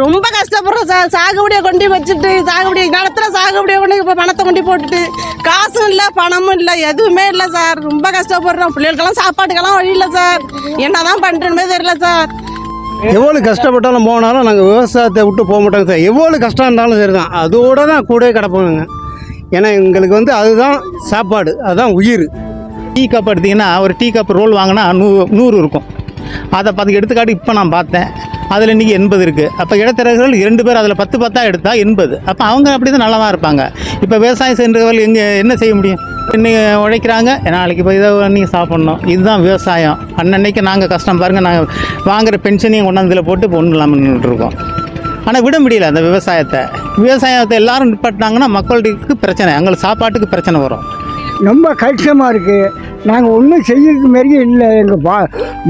ரொம்ப கஷ்டப்படுறோம். சார் சாகுபடியை கொண்டு வச்சுட்டு சாகுபடி காலத்தில் சாகுபடியை கொண்டு இப்போ பணத்தை கொண்டு போட்டுட்டு காசும் இல்லை பணமும் இல்லை எதுவுமே இல்லை சார். ரொம்ப கஷ்டப்படுறோம். பிள்ளைகளுக்கெல்லாம் சாப்பாட்டுக்கெல்லாம் வழி இல்லை சார். என்னதான் பண்ணுறேன்னு தெரியல சார். எவ்வளோ கஷ்டப்பட்டாலும் போனாலும் நாங்கள் விவசாயத்தை விட்டு போக மாட்டோங்க சார். எவ்வளோ கஷ்டம் இருந்தாலும் சரி தான் அதோட தான் கூடவே கிடப்போங்க. ஏன்னா எங்களுக்கு வந்து அதுதான் சாப்பாடு அதுதான் உயிர். டீ கப் எடுத்திங்கன்னா ஒரு டீ கப் ரோல் வாங்கினா நூ நூறு இருக்கும். அதை பார்த்து எடுத்துக்காட்டு இப்போ நான் பார்த்தேன். அதில் இன்றைக்கி எண்பது இருக்குது அப்போ இடைத்தரகர்கள் இரண்டு பேர் அதில் பத்து பத்தாக எடுத்தால் எண்பது. அப்போ அவங்க அப்படி தான் நல்லா தான் இருப்பாங்க. இப்போ விவசாயம் சென்றவர்கள் எங்கே என்ன செய்ய முடியும்? இன்றைக்கி உழைக்கிறாங்க நாளைக்கு போய் இதை நீங்கள் சாப்பிட்ணும். இதுதான் விவசாயம். அன்னன்னைக்கு நாங்கள் கஷ்டம் பாருங்கள் நாங்கள் வாங்குகிற பென்ஷனையும் கொண்டாந்து இதில் போட்டு இப்போ ஒன்றும் இல்லாமல் நின்றுட்டுருக்கோம் ஆனால் விட முடியல அந்த விவசாயத்தை. விவசாயத்தை எல்லாரும் நிப்பாட்டினாங்கன்னா மக்களுக்கு பிரச்சனை எங்களுக்கு சாப்பாட்டுக்கு பிரச்சனை வரும். ரொம்ப கஷ்டமாக இருக்குது நாங்கள் ஒன்றும் செய்யறதுக்கு மாரியே இல்லை. எங்கள் பா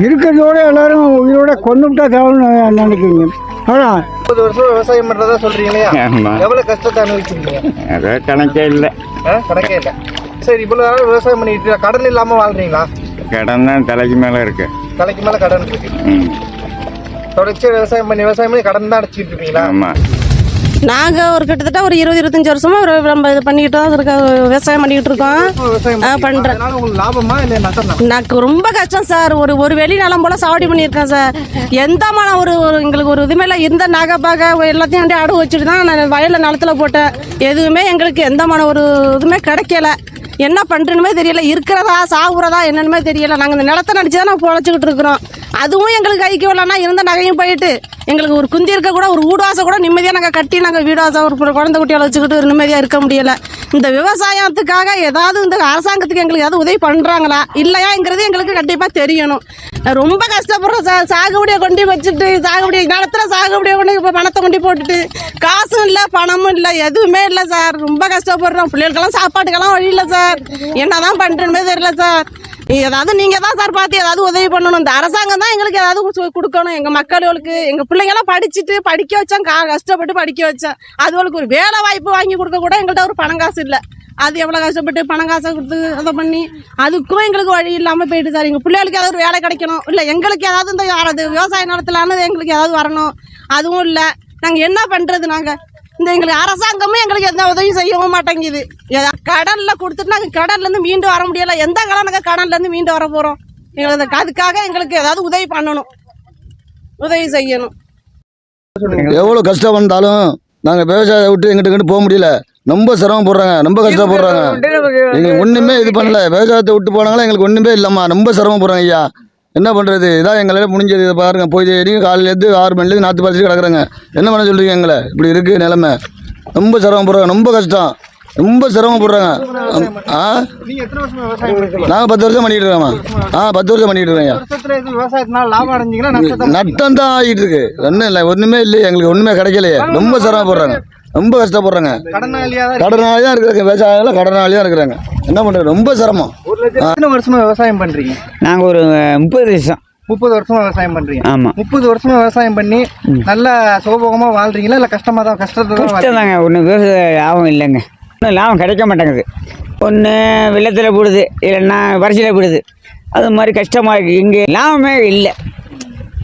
இருக்கிறதோட எல்லாரும் உயிரோட கொண்டு விட்டா தேவைன்னு நினைக்கிறீங்க. ஆனால் முப்பது வருஷம் விவசாயம் பண்றதா சொல்றீங்க ஆமாம் எவ்வளவு கஷ்டத்தை அனுபவிச்சிருக்கீங்க? அதே கணக்கே இல்லை. ஆ? கணக்கே இல்லை. சரி இவ்வளவு நாள் விவசாயம் பண்ணிட்டு. கடன் இல்லாம வாழ்றீங்களா? கடன் தான் தலைக்கு மேலே இருக்கு. தலைக்கு மேல கடன் இருக்கு. ம். தொடர்ச்சியா விவசாயம் பண்ணி விவசாயம் பண்ணி கடன் தான் அடைச்சிட்டு இருப்பீங்களா ஆமாம் நாங்கள் ஒரு கிட்டத்தட்ட ஒரு இருபது இருபத்தஞ்சி வருஷமா ஒரு நம்ம இது பண்ணிக்கிட்டு தான் இருக்க விவசாயம் பண்ணிக்கிட்டு இருக்கோம். தான் எனக்கு ரொம்ப கஷ்டம் சார். ஒரு ஒரு வெளி நிலம் போல சாவடி பண்ணியிருக்கேன் சார். எந்த மன ஒரு ஒரு எங்களுக்கு ஒரு இதுமே இல்லை. இருந்த நகை பாக எல்லாத்தையும் அப்படியே அடகு வச்சுட்டு தான் நான் வயலில் நிலத்துல போட்டேன். எதுவுமே எங்களுக்கு எந்த மன ஒரு இதுவுமே கிடைக்கல. என்ன பண்ணுறனுமே தெரியல. இருக்கிறதா சாகுறதா என்னன்னுமே தெரியல. நாங்கள் இந்த நிலத்தை நடிச்சு தான் நான் பொழைச்சிக்கிட்டு இருக்கிறோம். அதுவும் எங்களுக்கு ஐக்கியம் வரலன்னா இருந்த நகையும் போயிட்டு. எங்களுக்கு ஒரு குந்தி இருக்க கூட ஒரு வீடுவாசை கூட நிம்மதியாக நாங்கள் கட்டி நாங்கள் வீடுவாசை ஒரு குழந்தை குட்டியால் வச்சுக்கிட்டு நிம்மதியாக இருக்க முடியலை. இந்த விவசாயத்துக்காக ஏதாவது இந்த அரசாங்கத்துக்கு எங்களுக்கு ஏதாவது உதவி பண்ணுறாங்களா இல்லையாங்கிறது எங்களுக்கு கண்டிப்பாக தெரியணும். ரொம்ப கஷ்டப்படுறோம். சார் சாகுபடியை கொண்டு வச்சுட்டு சாகுபடி நிலத்துல சாகுபடியை கொண்டு இப்போ பணத்தை கொண்டு போட்டுட்டு காசும் இல்லை பணமும் இல்லை எதுவுமே இல்லை சார். ரொம்ப கஷ்டப்படுறோம். பிள்ளைகளுக்கெல்லாம் சாப்பாட்டுக்கெல்லாம் வழி இல்லை சார். என்னதான் பண்ணுறேன்னு தெரியல சார். ஏதாவது நீங்கள் தான் சார் பார்த்து ஏதாவது உதவி பண்ணணும். இந்த அரசாங்கம் தான் எங்களுக்கு ஏதாவது கொடுக்கணும். எங்கள் மக்களுக்கு எங்கள் பிள்ளைங்களாம் படிச்சுட்டு படிக்க வச்சோம் கா கஷ்டப்பட்டு படிக்க வச்சேன் அதுகளுக்கு ஒரு வேலை வாய்ப்பு வாங்கி கொடுக்க கூட எங்கள்கிட்ட ஒரு பணம் காசு இல்லை. அது எவ்வளோ கஷ்டப்பட்டு பணம் காசை கொடுத்து அதை பண்ணி அதுக்கும் எங்களுக்கு வழி இல்லாமல் போயிட்டு சார். எங்கள் பிள்ளைகளுக்கு ஏதாவது ஒரு வேலை கிடைக்கணும். இல்லை எங்களுக்கு ஏதாவது இந்த யாராவது விவசாய நிலத்திலானது எங்களுக்கு ஏதாவது வரணும். அதுவும் இல்லை. நாங்கள் என்ன பண்ணுறது நாங்கள் இந்த எங்களுக்கு அரசாங்கமும் எங்களுக்கு எந்த உதவியும் செய்யவும் மாட்டேங்குது. கடல்ல கொடுத்துட்டு நாங்கள் கடன்லேருந்து மீண்டு வர முடியல. எந்த காலம் நாங்கள் கடன்லேருந்து மீண்டு வர போகிறோம் எங்களுக்கு அதுக்காக எங்களுக்கு ஏதாவது உதவி பண்ணணும். உதவி செய்யணும். எவ்வளோ கஷ்டம் வந்தாலும் நாங்கள் விவசாயத்தை விட்டு எங்கிட்ட இங்கிட்டு போக முடியல. ரொம்ப சிரமப்படுறாங்க ரொம்ப கஷ்டப்படுறாங்க. எங்களுக்கு ஒன்றுமே இது பண்ணல. விவசாயத்தை விட்டு போனாங்களா? எங்களுக்கு ஒன்றுமே இல்லைம்மா ரொம்ப சிரமப்படுறாங்க ஐயா. என்ன பண்ணுறது இதான் எங்களால் முடிஞ்சது. இதை பாருங்க. போய் வரைக்கும் காலையிலேருந்து ஆறு மணிலேருந்து நாற்று பறிச்சு கிடக்குறாங்க. என்ன பண்ண சொல்கிறீங்க எங்களை? இப்படி இருக்குது நிலமை. ரொம்ப சிரமப்படுறாங்க ரொம்ப கஷ்டம். ரொம்ப சிரமப்படுறாங்க ஆ? நாங்கள் பத்து வருஷம் பண்ணிட்டு இருக்கோம்மா. ஆ பத்து வருஷம் பண்ணிட்டு இருக்கோம் நட்டம் தான் ஆகிட்டு இருக்கு. ஒன்றும் இல்லை. ஒன்றுமே இல்லை எங்களுக்கு ஒன்றுமே கிடைக்கலையே. ரொம்ப சிரமப்படுறாங்க ரொம்ப கஷ்டப்படுறாங்க. கடனாளியா தான் கடனாளி தான் இருக்கிறாங்க விவசாயிகள் கடனாளி தான் இருக்கிறாங்க. என்ன பண்ணுறது ரொம்ப சிரமம். எத்தனை வருஷமா விவசாயம் பண்றீங்க? நாங்கள் ஒரு முப்பது வருஷம். முப்பது வருஷமா விவசாயம் பண்றீங்க. ஆமாம் முப்பது வருஷமா விவசாயம் பண்ணி நல்லா சுகபோகமா வாழ்றீங்களா? இல்ல கஷ்டமா தான் கஷ்டத்தை தான்? தாங்க ஒன்றும் விவசாய லாபம் இல்லைங்க. ஒன்றும் லாபம் கிடைக்க மாட்டேங்குது. ஒன்று வெள்ளத்தில் போடுது. இல்லைன்னா வரிசையில் போடுது. அது மாதிரி கஷ்டமாக இருக்குது இங்கே லாபமே இல்லை.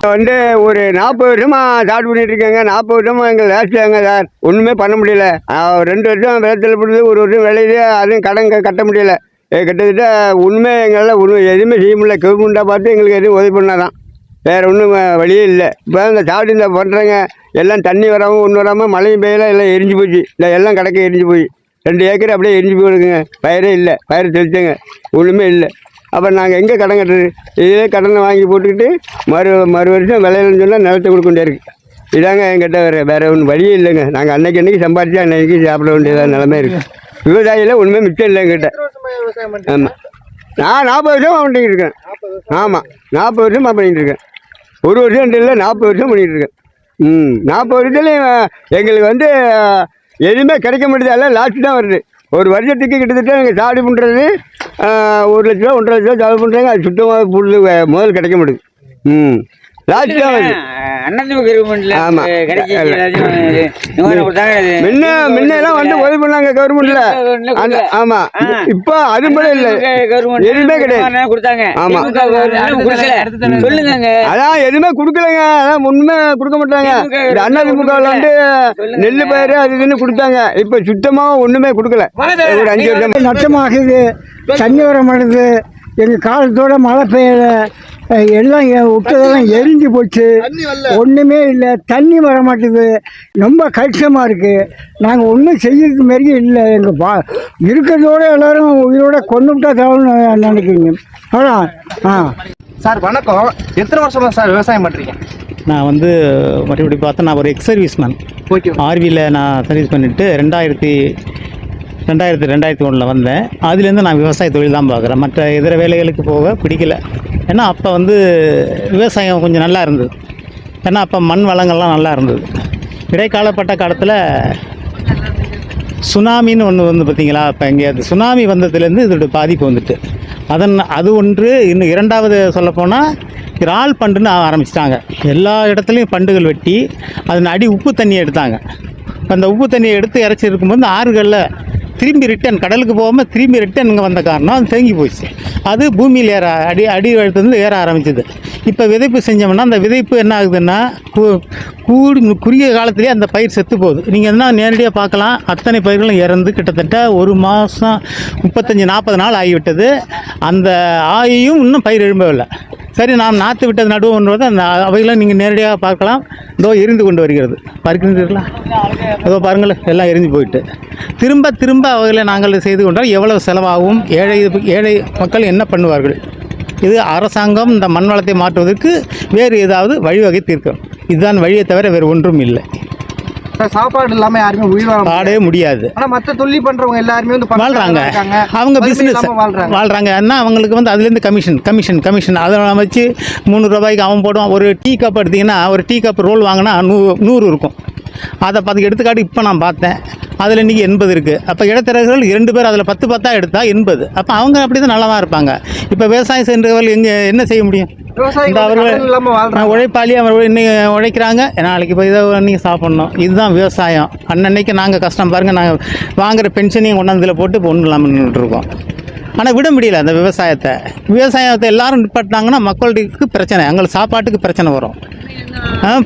வந்து ஒரு நாற்பது வருஷமாக ஸ்டார்ட் பண்ணிட்டு இருக்கேங்க. நாற்பது வருஷமா எங்க லாஸ்ட்டாங்க சார் ஒன்றுமே பண்ண முடியல. ரெண்டு வருஷம் வெள்ளத்தில் போடுது ஒரு வருஷம் விளையுது அதுவும் கடன் கட்ட முடியல. கிட்டத்தட்ட உண்மை எங்களால் ஒன்றும் எதுவுமே செய்ய முடியல. கவர்மெண்ட்டாக பார்த்து எங்களுக்கு எதுவும் உதவி பண்ணாதான். வேறு ஒன்றும் வழியே இல்லை. இப்போ இந்த சாப்பிட்டு இந்த பண்ணுறேங்க எல்லாம் தண்ணி வராமல் ஒன்று வராமல் மழையும் பெய்யல எல்லாம் எரிஞ்சு போச்சு. இல்லை எல்லாம் கிடக்க எரிஞ்சு போய் ரெண்டு ஏக்கர் அப்படியே எரிஞ்சு போயிருக்குங்க பயிரே இல்லை. பயிர் தெளிச்சேங்க. ஒன்றுமே இல்லை. அப்புறம் நாங்கள் எங்கே கடன் கட்டுறது? இதே கடனை வாங்கி போட்டுக்கிட்டு மறு மறு வருஷம் விளையலன்னு சொன்னால் நிலத்தை கொடுக்க வேண்டியா இதாங்க என்கிட்ட வேறு வேறு ஒன்றும் வழியே இல்லைங்க. நாங்கள் அன்னைக்கு அன்றைக்கி சம்பாதிச்சு அன்னைக்கு சாப்பிட வேண்டியதாக நிலமே இருக்குது விவசாயியில் ஒன்றுமே மிச்சம் இல்லை எங்கிட்ட ஆமாம் நான் நாற்பது வருஷம் பண்ணிட்டு இருக்கேன். ஆமாம் நாற்பது வருஷமாக பண்ணிட்டு இருக்கேன். ஒரு வருஷம் இல்லை நாற்பது வருஷம் பண்ணிகிட்டு இருக்கேன். ம். நாற்பது வருஷத்துலேயும் எங்களுக்கு வந்து எதுவுமே கிடைக்க மாட்டேது எல்லாம் லாஸ்ட்டு தான் வருது. ஒரு வருஷத்துக்கு கிட்டத்தட்ட எங்கள் சாடி பண்ணுறது ஒரு லட்ச ரூபா ஒன்றரை லட்ச ரூபா செலவு பண்ணுறாங்க அது சுத்தமாக புல் முதல் கிடைக்க மாட்டேது. ம். லாஸ்ட் தான் வருது அண்ணாதிமுக கவர்மெண்ட்ல ஆமா. கிடைச்சி இல்ல. எல்லாத்தையும் நிவாரணம் கொடுத்தாங்க அது முன்ன முன்ன எல்லாம் வந்து உதவி பண்ணாங்க கவர்மெண்ட்ல ஆமா. இப்போ அது போல இல்ல. கவர்மெண்ட் எதுவுமே கிடையாது. கொடுத்தாங்க. ஆமா. சொல்லுங்க அதான் எதுவுமே கொடுக்கலங்க. அதான் ஒண்ணுமே கொடுக்க மாட்டாங்க. இந்த அண்ணா திமுகவில் வந்து நெல் பயிர் அது இதுன்னு கொடுத்தாங்க. இப்போ சுத்தமாக ஒண்ணுமே கொடுக்கல. ஒரு அஞ்சு வருஷம். நஷ்டமாகுது தண்ணி வர மாட்டேது எங்கள் காலத்தோட மழை பெய்யல. எல்லாம் விட்டதெல்லாம் எரிஞ்சு போச்சு. ஒன்றுமே இல்லை. தண்ணி வர மாட்டேது ரொம்ப கஷ்டமாக இருக்குது நாங்கள் ஒன்றும் செய்யறதுக்கு மாரியே இல்லை. எங்கள் பா இருக்கிறதோட எல்லாரும் உயிரோட கொண்டு விட்டா தேவைன்னு நினைக்கிறீங்க. அதான் ஆ. சார் வணக்கம். எத்தனை வருஷமா சார் விவசாயம் பண்றீங்க? நான் வந்து மறுபடி பார்த்தா நான் ஒரு எக்ஸ் சர்வீஸ்மேன். ஓகே. ஆர்வியில் நான் சர்வீஸ் பண்ணிவிட்டு ரெண்டாயிரத்தி ரெண்டாயிரத்தி ரெண்டாயிரத்தி ஒன்றில் வந்தேன். அதுலேருந்து நான் விவசாய தொழில் தான் பார்க்குறேன். மற்ற இதர வேலைகளுக்கு போக பிடிக்கல. ஏன்னா அப்போ வந்து விவசாயம் கொஞ்சம் நல்லா இருந்தது. ஏன்னா அப்போ மண் வளங்கள்லாம் நல்லா இருந்தது. இடைக்காலப்பட்ட காலத்தில் சுனாமின்னு ஒன்று வந்து பார்த்தீங்களா? இப்போ இங்கே அது சுனாமி வந்ததுலேருந்து இதோட பாதிப்பு வந்துட்டு. அதன் அது ஒன்று இன்னும் இரண்டாவது சொல்லப்போனால் இறால் பண்டுன்னு ஆரம்பிச்சிட்டாங்க. எல்லா இடத்துலையும் பண்டுகள் வெட்டி அதன் அடி உப்பு தண்ணியை எடுத்தாங்க. அந்த உப்பு தண்ணியை எடுத்து இறச்சி இருக்கும்போது ஆறுகளில் திரும்பி ரிட்டன் கடலுக்கு போகாமல் திரும்பி ரிட்டன் இங்கே வந்த காரணம் அது தேங்கி போச்சு. அது பூமியில் ஏற அடி அடி வழுத்துலேருந்து ஏற ஆரம்பிச்சது. இப்போ விதைப்பு செஞ்சோம்னா அந்த விதைப்பு என்ன ஆகுதுன்னா கு- கூடி குறுகிய காலத்திலேயே அந்த பயிர் செத்து போகுது. நீங்கள் என்ன நேரடியாக பார்க்கலாம் அத்தனை பயிர்களும் இறந்து கிட்டத்தட்ட ஒரு மாதம் முப்பத்தஞ்சு நாற்பது நாள் ஆகிவிட்டது. அந்த ஆயும் இன்னும் பயிர் எழும்பவில்லை. சரி நாம் நாற்று விட்டது நடுவோன்றது அந்த அவைகளை நீங்கள் நேரடியாக பார்க்கலாம். இதோ எரிந்து கொண்டு வருகிறது. பார்க்கின்றீர்களா? அதோ பாருங்கள் எல்லாம் எரிஞ்சு போயிட்டு. திரும்ப திரும்ப அவைகளை நாங்கள் செய்து கொண்டால் எவ்வளவு செலவாகும்? ஏழை ஏழை மக்கள் என்ன பண்ணுவார்கள்? இது அரசாங்கம் இந்த மண் வளத்தை மாற்றுவதற்கு வேறு ஏதாவது வழிவகை தீர்க்கணும் இதுதான் வழியை தவிர வேறு ஒன்றும் இல்லை. சாப்பாடு இல்லாம யாருமே உயிர் வாழ முடியாது. பாடவே முடியாது. ஆனா மத்த தொழில் பண்றவங்க எல்லாருமே வந்து வாழ்றாங்க. அவங்க இல்லாம வாழ்றாங்க. ஏன்னா அவங்களுக்கு வந்து அதுலேருந்து கமிஷன் கமிஷன் கமிஷன் அதை வச்சு முந்நூறு ரூபாய்க்கு அவன் போடுவான். ஒரு டீ கப் எடுத்தீங்கன்னா ஒரு டீ கப் ரோல் வாங்கினா நூ நூறு இருக்கும். அதை பத்து எடுத்துக்காட்டு இப்போ நான் பார்த்தேன். அதில் இன்றைக்கி எண்பது இருக்குது அப்போ இடைத்தரகர்கள் இரண்டு பேர் அதில் பத்து பத்தா எடுத்தால் எண்பது. அப்போ அவங்க அப்படி தான் நல்லா தான் இருப்பாங்க. இப்போ விவசாயம் செய்கிறவர்கள் எங்கே என்ன செய்ய முடியும்? இந்த அவர்கள் உழைப்பாளி அவர் இன்னைக்கு உழைக்கிறாங்க. நாளைக்கு போய் இதை நீங்கள் சாப்பிட்ணும். இதுதான் விவசாயம். அன்னன்னைக்கு நாங்கள் கஷ்டம் பாருங்கள் நாங்கள் வாங்குற பென்ஷனையும் கொண்டாந்து இதில் போட்டு இப்போ ஒன்றும் இல்லாமல் நின்றுட்டுருக்கோம் ஆனால் விட முடியல அந்த விவசாயத்தை. விவசாயத்தை எல்லாரும் நிப்பாட்டினாங்கன்னா மக்களுக்கு பிரச்சனை. எங்களுக்கு சாப்பாட்டுக்கு பிரச்சனை வரும்.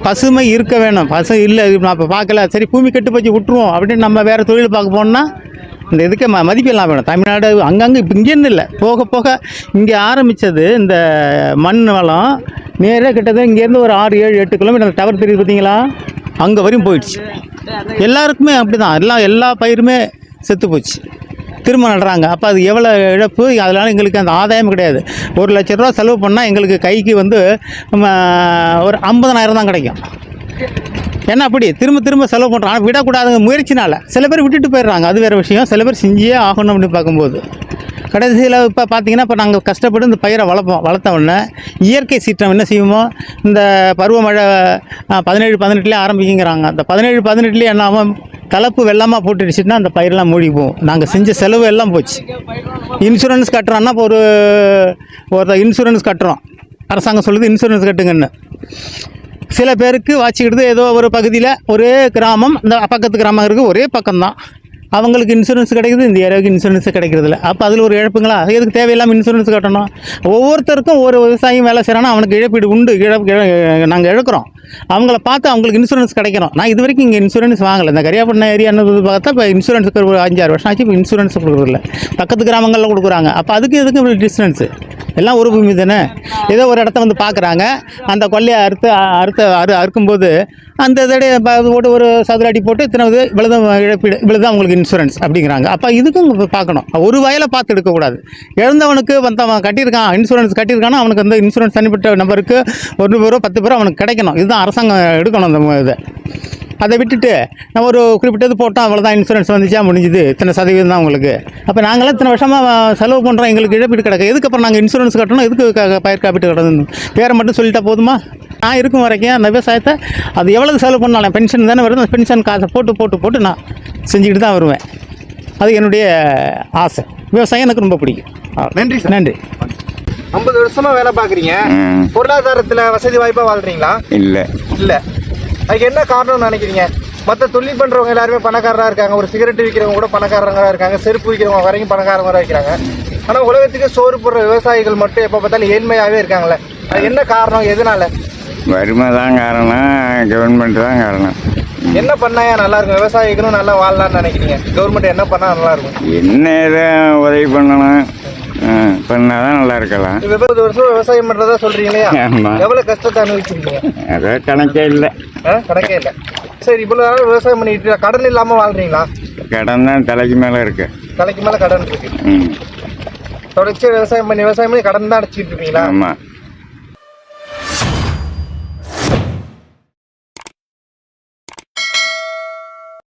பசுமை இருக்க வேணும். பசு இல்லை நான் இப்போ பார்க்கல. சரி பூமி கெட்டு போச்சு விட்டுருவோம் அப்படின்னு நம்ம வேறு தொழில் பார்க்க போனோம்னா இந்த இதுக்கு ம மதிப்பெல்லாம் வேணும். தமிழ்நாடு அங்கங்கே இப்போ இங்கேன்னு இல்லை. போக போக இங்கே ஆரம்பித்தது இந்த மண் வளம். நேராக கிட்டத்தட்ட இங்கேருந்து ஒரு ஆறு ஏழு எட்டு கிலோமீட்டர். டவர் தெரியுது பார்த்தீங்களா அங்கே வரையும் போயிடுச்சு. எல்லாருக்குமே அப்படி தான் எல்லா எல்லா பயிருமே செத்து போச்சு. திரும்ப நடுறாங்க. அப்போ அது எவ்வளோ இழப்பு? அதனால் எங்களுக்கு அந்த ஆதாயம் கிடையாது. ஒரு லட்ச ரூபா செலவு பண்ணால் எங்களுக்கு கைக்கு வந்து ஒரு ஐம்பதனாயிரம் தான் கிடைக்கும். ஏன்னா அப்படி? திரும்ப திரும்ப செலவு பண்ணுறோம் ஆனால் விடக்கூடாதுங்க முயற்சினால். சில பேர் விட்டுட்டு போயிடுறாங்க. அது வேறு விஷயம். சில பேர் செஞ்சே ஆகணும் அப்படின்னு பார்க்கும்போது. கடைசியில் இப்போ பார்த்தீங்கன்னா இப்போ நாங்கள் கஷ்டப்பட்டு இந்த பயிரை வளர்ப்போம். வளர்த்த உடனே இயற்கை சீற்றம் என்ன செய்வோமோ இந்த பருவமழை பதினேழு பதினெட்டுலேயே ஆரம்பிக்குங்கிறாங்க. அந்த பதினேழு பதினெட்டுலேயே என்ன ஆகும்? கலப்பு வெள்ளமாக போட்டுடுச்சுன்னா அந்த பயிரெலாம் மூடி போகும். நாங்கள் செஞ்ச செலவு எல்லாம் போச்சு. இன்சூரன்ஸ் கட்டுறோன்னா இப்போ ஒரு ஒரு இன்சூரன்ஸ் கட்டுறோம். அரசாங்கம் சொல்லுது இன்சூரன்ஸ் கட்டுங்கன்னு. சில பேருக்கு வாச்சிக்கிட்டு ஏதோ ஒரு பகுதியில் ஒரே கிராமம் இந்த பக்கத்து கிராமம் இருக்குது ஒரே பக்கம்தான். அவங்களுக்கு இன்சூரன்ஸ் கிடைக்குது இந்த ஏரியாவுக்கு இன்சூரன்ஸ் கிடைக்கிறதில்ல அப்போ அதில் ஒரு இழப்புங்களா? எதுக்கு தேவையில்லாமல் இன்சூரன்ஸ் கட்டணும்? ஒவ்வொருத்தருக்கும் ஒரு விவசாயம் வேலை செய்கிறானா அவனுக்கு இழப்பீடு உண்டு இழப்பு நாங்கள் இழக்கிறோம். அவங்கள பார்த்து அவங்களுக்கு இன்சூரன்ஸ் கிடைக்கிறோம் நான் இது வரைக்கும் இங்கே இன்சூரன்ஸ் வாங்கலை. இந்த கரியாப்பட்டினம் ஏரியான்னு பார்த்தா இப்போ இன்சூரன்ஸுக்கு ஒரு அஞ்சாறு வருஷம் ஆச்சு இப்போ இன்சூரன்ஸ் கொடுக்குறதில்ல பக்கத்து கிராமங்களில் கொடுக்குறாங்க. அப்போ அதுக்கு எதுக்கு டிஸ்டன்ஸு எல்லாம் ஒரு பூமி தானே? ஏதோ ஒரு இடத்த வந்து பார்க்குறாங்க. அந்த கொல்லையை அறுத்து அறுத்த அறு அறுக்கும்போது அந்த இதோடைய போட்டு ஒரு சதுர அடி போட்டு இத்தனை இது இவ்வளோதான் இழப்பீடு இவ்வளோதான் உங்களுக்கு இன்சூரன்ஸ் அப்படிங்கிறாங்க. அப்போ இதுக்கும் பார்க்கணும். ஒரு வயலை பார்த்து எடுக்கக்கூடாது. இழந்தவனுக்கு வந்தவன் கட்டியிருக்கான் இன்சூரன்ஸ் கட்டியிருக்கானா அவனுக்கு வந்து இன்சூரன்ஸ் தனிப்பட்ட நபருக்கு ஒரு பேரோ ரூபா பத்து பேரோ அவனுக்கு கிடைக்கணும். இதுதான் அரசாங்கம் எடுக்கணும் அந்த இதை. அதை விட்டுட்டு நான் ஒரு குறிப்பிட்டது போட்டோம் அவ்வளோதான் இன்சூரன்ஸ் வந்துச்சா முடிஞ்சுது. இத்தனை சதவீதம் தான் உங்களுக்கு. அப்போ நாங்களாம் இத்தனை வருஷமாக செலவு பண்ணுறோம் எங்களுக்கு இழப்பீடு கிடக்கு. எதுக்கு அப்புறம் நாங்கள் இன்சூரன்ஸ் கட்டணும் எதுக்கு பயிர் காப்பீட்டு கட்டணும்? பேரை மட்டும் சொல்லிட்டா போதுமா? நான் இருக்கும் வரைக்கும் அந்த விவசாயத்தை அது எவ்வளவு செலவு பண்ணாலும் பென்ஷன் தானே வருது அந்த பென்ஷன் காசை போட்டு போட்டு போட்டு நான் செஞ்சுக்கிட்டு தான் வருவேன். அது என்னுடைய ஆசை. விவசாயம் எனக்கு ரொம்ப பிடிக்கும். நன்றி சார். நன்றி. ஐம்பது வருஷமா வேலை பாக்குறீங்க. பொருளாதாரத்துல வசதி வாய்ப்பா வாழ்றீங்களா? இல்லை. இல்ல. அதுக்கு என்ன காரணம்னு நினைக்கிறீங்க? மற்ற தொழில் பண்றவங்க எல்லாருமே பணக்காரரா இருக்காங்க. ஒரு சிகரெட் விற்கிறவங்க கூட பணக்காரங்களா இருக்காங்க. செருப்பு விற்கிறவங்க வரைக்கும் பணக்காரங்களா இருக்கிறாங்க ஆனா உலகத்துக்கு சோறு போடுற விவசாயிகள் மட்டும் எப்ப பார்த்தாலும் ஏழ்மையாவே இருக்காங்களே அது என்ன காரணம்? எதனால? வறுமை தான் காரணம். கவர்மெண்ட் தான் காரணம். என்ன பண்ணாயா நல்லா இருக்கும்? விவசாயிகளும் நல்லா வாழலாம்னு நினைக்கிறீங்க. கவர்மெண்ட் என்ன பண்ணா நல்லா இருக்கும்? என்ன ஏதோ உதவி பண்ணணும்? பண்ணால் தான் நல்லா இருக்கலாம். இருபது வருஷம் விவசாயம் பண்றதா சொல்றீங்க இல்லையா ஆமா. எவ்வளவு கஷ்டத்தை அனுபவிச்சிருக்கீங்க? அதோ கணக்கே இல்லை? கணக்கே இல்லை. சரி இவ்வளவு நாள் விவசாயம் பண்ணிட்டு. கடன் இல்லாம வாழ்றீங்களா? கடன் தான் தலைக்கு மேலே இருக்கு. தலைக்கு மேல கடன் இருக்கு. ம். தொடர்ச்சியா விவசாயம் பண்ணி விவசாயம் பண்ணி கடன் தான் அடைச்சிட்டு இருக்கீங்களா? ஆமாம்